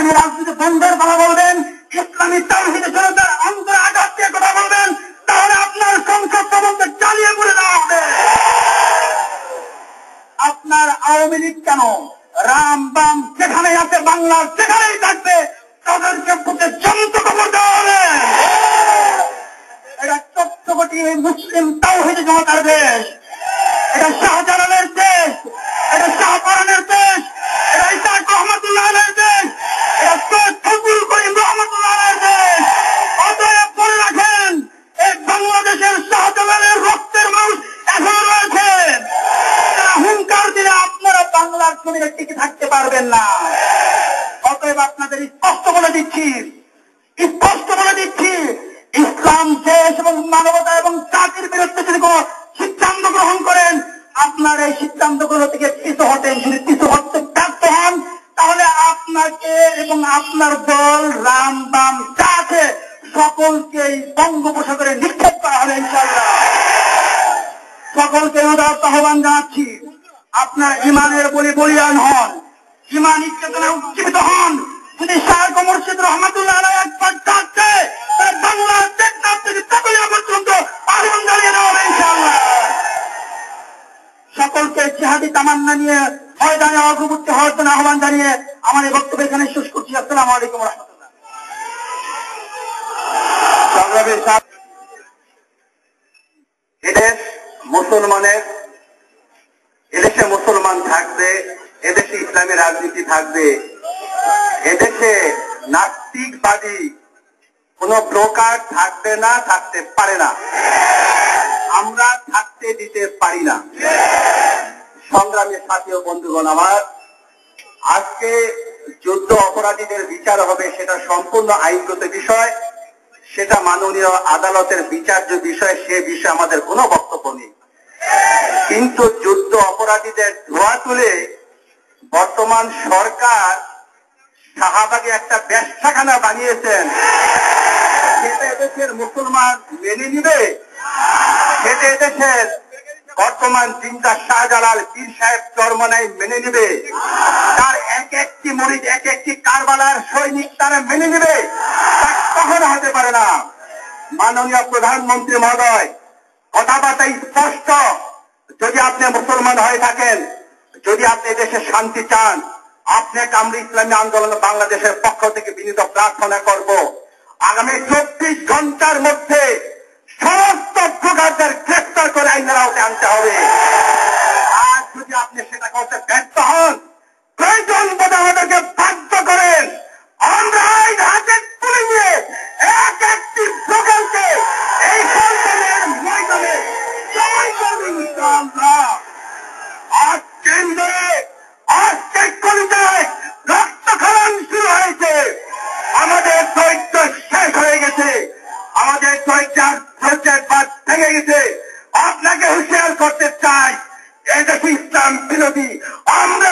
ইসলামী রাজনীতি বন্ধের কথা বলবেন, ইসলামী তাহিদ জনতার অন্তর আঘাত দিয়ে কথা বলবেন, তাহলে আপনার সংসদ ভবনকে চালিয়ে পড়ে দেওয়া হবে। আপনার আওয়ামী লীগ কেন রাম বাম যেখানে আছে, বাংলার সেখানেই থাকবে, তাদেরকে বুকে জন্ত খবর দেওয়া হবে। এটা চোদ্দ কোটি মুসলিম তাওহিদ জনতার দেশ এটা শাহজালালের দেশ এটা শাহপারানের দেশ এটা ইসাক রহমতুল্লাহের দেশ এটা সৈয়দ ফজলুল করিম রহমতুল্লাহের দেশ অতএব মনে রাখেন এই বাংলাদেশের শাহজালালের রক্তের মানুষ এখনও রয়েছে তারা হুঙ্কার দিলে আপনারা বাংলার জমিনে টিকে থাকতে পারবেন না। অতএব আপনাদের স্পষ্ট বলে দিচ্ছি, স্পষ্ট বলে দিচ্ছি, ইসলাম, দেশ এবং মানবতা এবং জাতির বিরুদ্ধে যদি কোন সিদ্ধান্ত গ্রহণ করেন, আপনার এই সিদ্ধান্তগুলো থেকে পিছু হটেন যদি পিছু হটতে ব্যর্থ হন, তাহলে আপনাকে এবং আপনার দল, রাম, বাম, যা আছে সকলকে বঙ্গোপসাগরে নিক্ষেপ করা হবে ইনশাল্লাহ সকলকে আহ্বান জানাচ্ছি। আপনার ইমানের বলে বলিয়ান হন। ইমান ইচ্ছেতনা উজ্জীবিত হন। যদি শাহ মুর্শিদ রহমতুল্লাহ একবার ইনশাআল্লাহ। সকলকে চেহাদি তামান্না নিয়ে ময়দানে অগ্রবর্তী হওয়ার জন্য আহ্বান জানিয়ে আমার এই বক্তব্য এখানে শেষ করছি। আসসালামু আলাইকুম রহমতুল্লাহ। মুসলমানের এদেশে মুসলমান থাকবে, এদেশে ইসলামী রাজনীতি থাকবে, এদেশে নাস্তিকবাদী কোন প্রকার থাকবে না, থাকতে পারে না। আমরা থাকতে দিতে পারি না। সংগ্রামী সাথী বন্ধুগণ আমার, আজকে যুদ্ধ অপরাধীদের বিচার হবে সেটা সম্পূর্ণ আইনগত বিষয়, সেটা মাননীয় আদালতের বিচার্য বিষয়, সে বিষয়ে আমাদের কোনো বক্তব্য নেই। কিন্তু যুদ্ধ অপরাধীদের ধোয়া তুলে বর্তমান সরকার শাহবাগে একটা ব্যবসাখানা বানিয়েছেন। সেটা এদেশের মুসলমান মেনে নিবে? সেটা এদেশের বর্তমান চিন্তা শাহজালাল পীর সাহেব চরমনাই মেনে নিবে? তার এক একটি মরিদ এক একটি কারবালার সৈনিক তারা মেনে নিবে? তা কখনো হতে পারে না। মাননীয় প্রধানমন্ত্রী মহোদয়, কথাবার্তা স্পষ্ট। যদি আপনি মুসলমান হয়ে থাকেন, যদি আপনি দেশে শান্তি চান, আপনাকে আমরা ইসলামী আন্দোলন বাংলাদেশের পক্ষ থেকে বিনীত প্রার্থনা করব। আগামী চব্বিশ ঘণ্টার মধ্যে সমস্ত প্রকারদের গ্রেফতার করে আইনের আওতায় আনতে হবে। আর যদি আপনি সেটা করতে ব্যর্থ আমরা